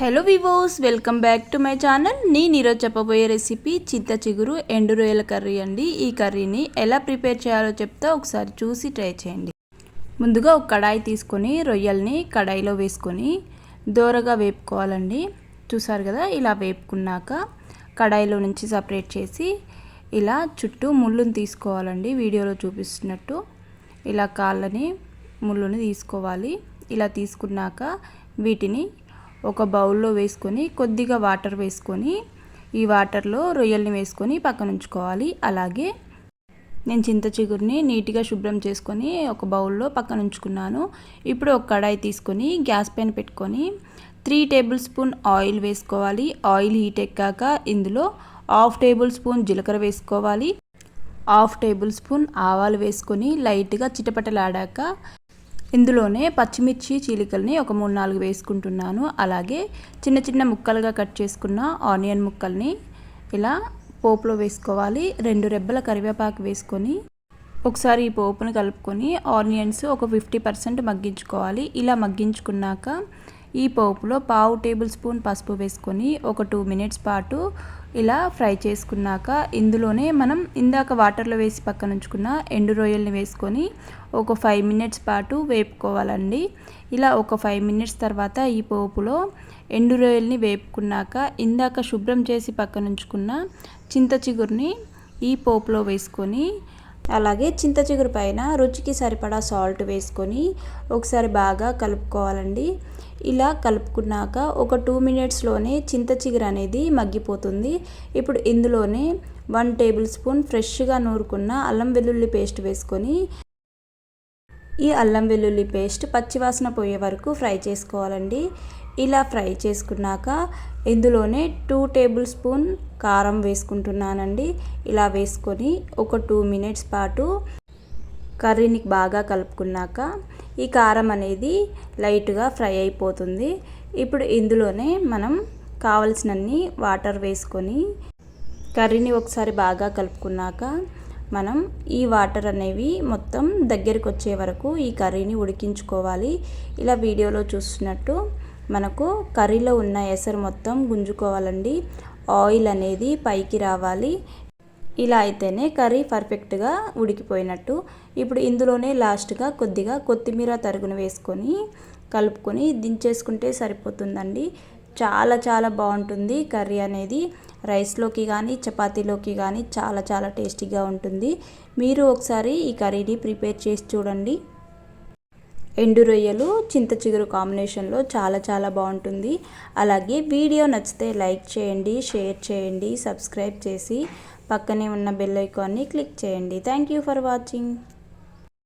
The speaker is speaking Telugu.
Hello వివోస్ welcome back to my channel నేను ఈరోజు చెప్పబోయే రెసిపీ చింత చిగురు ఎండు రొయ్యల కర్రీ అండి. ఈ కర్రీని ఎలా ప్రిపేర్ చేయాలో చెప్తే ఒకసారి చూసి ట్రై చేయండి. ముందుగా ఒక కడాయి తీసుకొని రొయ్యల్ని కడాయిలో వేసుకొని దోరగా వేపుకోవాలండి. చూసారు కదా ఇలా వేపుకున్నాక కడాయిలో నుంచి సపరేట్ చేసి ఇలా చుట్టూ ముళ్ళుని తీసుకోవాలండి. వీడియోలో చూపిస్తున్నట్టు ఇలా కాళ్ళని ముళ్ళుని తీసుకోవాలి. ఇలా తీసుకున్నాక వీటిని ఒక బౌల్లో వేసుకొని కొద్దిగా వాటర్ వేసుకొని ఈ వాటర్లో రొయ్యల్ని వేసుకొని పక్కన ఉంచుకోవాలి. అలాగే నేను చింత చిగురిని నీట్గా శుభ్రం చేసుకొని ఒక బౌల్లో పక్కన ఉంచుకున్నాను. ఇప్పుడు ఒక కడాయి తీసుకొని గ్యాస్ పైన పెట్టుకొని త్రీ టేబుల్ స్పూన్ ఆయిల్ వేసుకోవాలి. ఆయిల్ హీట్ ఎక్కాక ఇందులో హాఫ్ టేబుల్ స్పూన్ జీలకర్ర వేసుకోవాలి. హాఫ్ టేబుల్ స్పూన్ ఆవాలు వేసుకొని లైట్గా చిటపటలాడాక ఇందులోనే పచ్చిమిర్చి చీలికల్ని ఒక మూడు నాలుగు వేసుకుంటున్నాను. అలాగే చిన్న చిన్న ముక్కలుగా కట్ చేసుకున్న ఆనియన్ ముక్కల్ని ఇలా పోపులో వేసుకోవాలి. రెండు రెబ్బల కరివేపాకు వేసుకొని ఒకసారి ఈ పోపును కలుపుకొని ఆనియన్స్ ఒక ఫిఫ్టీ పర్సెంట్ మగ్గించుకోవాలి. ఇలా మగ్గించుకున్నాక ఈ పోపులో పావు టేబుల్ స్పూన్ పసుపు వేసుకొని ఒక టూ మినిట్స్ పాటు ఇలా ఫ్రై చేసుకున్నాక ఇందులోనే మనం ఇందాక వాటర్లో వేసి పక్కన ఉంచుకున్న ఎండు రొయ్యల్ని వేసుకొని ఒక ఫైవ్ మినిట్స్ పాటు వేపుకోవాలండి. ఇలా ఒక ఫైవ్ మినిట్స్ తర్వాత ఈ పోపులో ఎండు రొయ్యల్ని వేపుకున్నాక ఇందాక శుభ్రం చేసి పక్కన ఉంచుకున్న చింత చిగురిని ఈ పోపులో వేసుకొని అలాగే చింత చిగురు పైన రుచికి సరిపడా సాల్ట్ వేసుకొని ఒకసారి బాగా కలుపుకోవాలండి. ఇలా కలుపుకున్నాక ఒక టూ మినిట్స్లోనే చింత చిగురు అనేది మగ్గిపోతుంది. ఇప్పుడు ఇందులోనే వన్ టేబుల్ స్పూన్ ఫ్రెష్గా నూరుకున్న అల్లం వెల్లుల్లి పేస్ట్ వేసుకొని ఈ అల్లం వెల్లుల్లి పేస్ట్ పచ్చివాసన పోయే వరకు ఫ్రై చేసుకోవాలండి. ఇలా ఫ్రై చేసుకున్నాక ఇందులోనే టూ టేబుల్ స్పూన్ కారం వేసుకుంటున్నానండి. ఇలా వేసుకొని ఒక టూ మినిట్స్ పాటు కర్రీని బాగా కలుపుకున్నాక ఈ కారం అనేది లైట్గా ఫ్రై అయిపోతుంది. ఇప్పుడు ఇందులోనే మనం కావలసినన్ని వాటర్ వేసుకొని కర్రీని ఒకసారి బాగా కలుపుకున్నాక మనం ఈ వాటర్ అనేవి మొత్తం దగ్గరికి వచ్చే వరకు ఈ కర్రీని ఉడికించుకోవాలి. ఇలా వీడియోలో చూస్తున్నట్టు మనకు కర్రీలో ఉన్న ఎసరు మొత్తం గుంజుకోవాలండి. ఆయిల్ అనేది పైకి రావాలి. ఇలా అయితేనే కర్రీ పర్ఫెక్ట్గా ఉడికిపోయినట్టు. ఇప్పుడు ఇందులోనే లాస్ట్గా కొద్దిగా కొత్తిమీర తరుగును వేసుకొని కలుపుకొని దించేసుకుంటే సరిపోతుందండి. చాలా చాలా బాగుంటుంది కర్రీ అనేది. రైస్లోకి కానీ చపాతీలోకి కానీ చాలా చాలా టేస్టీగా ఉంటుంది. మీరు ఒకసారి ఈ కర్రీని ప్రిపేర్ చేసి చూడండి. ఎండు రొయ్యలు చింత చిగురు కాంబినేషన్లో చాలా చాలా బాగుంటుంది. అలాగే వీడియో నచ్చితే లైక్ చేయండి షేర్ చేయండి సబ్స్క్రైబ్ చేసి పక్కనే ఉన్న బెల్ ఐకాన్ని క్లిక్ చేయండి. Thank you for watching.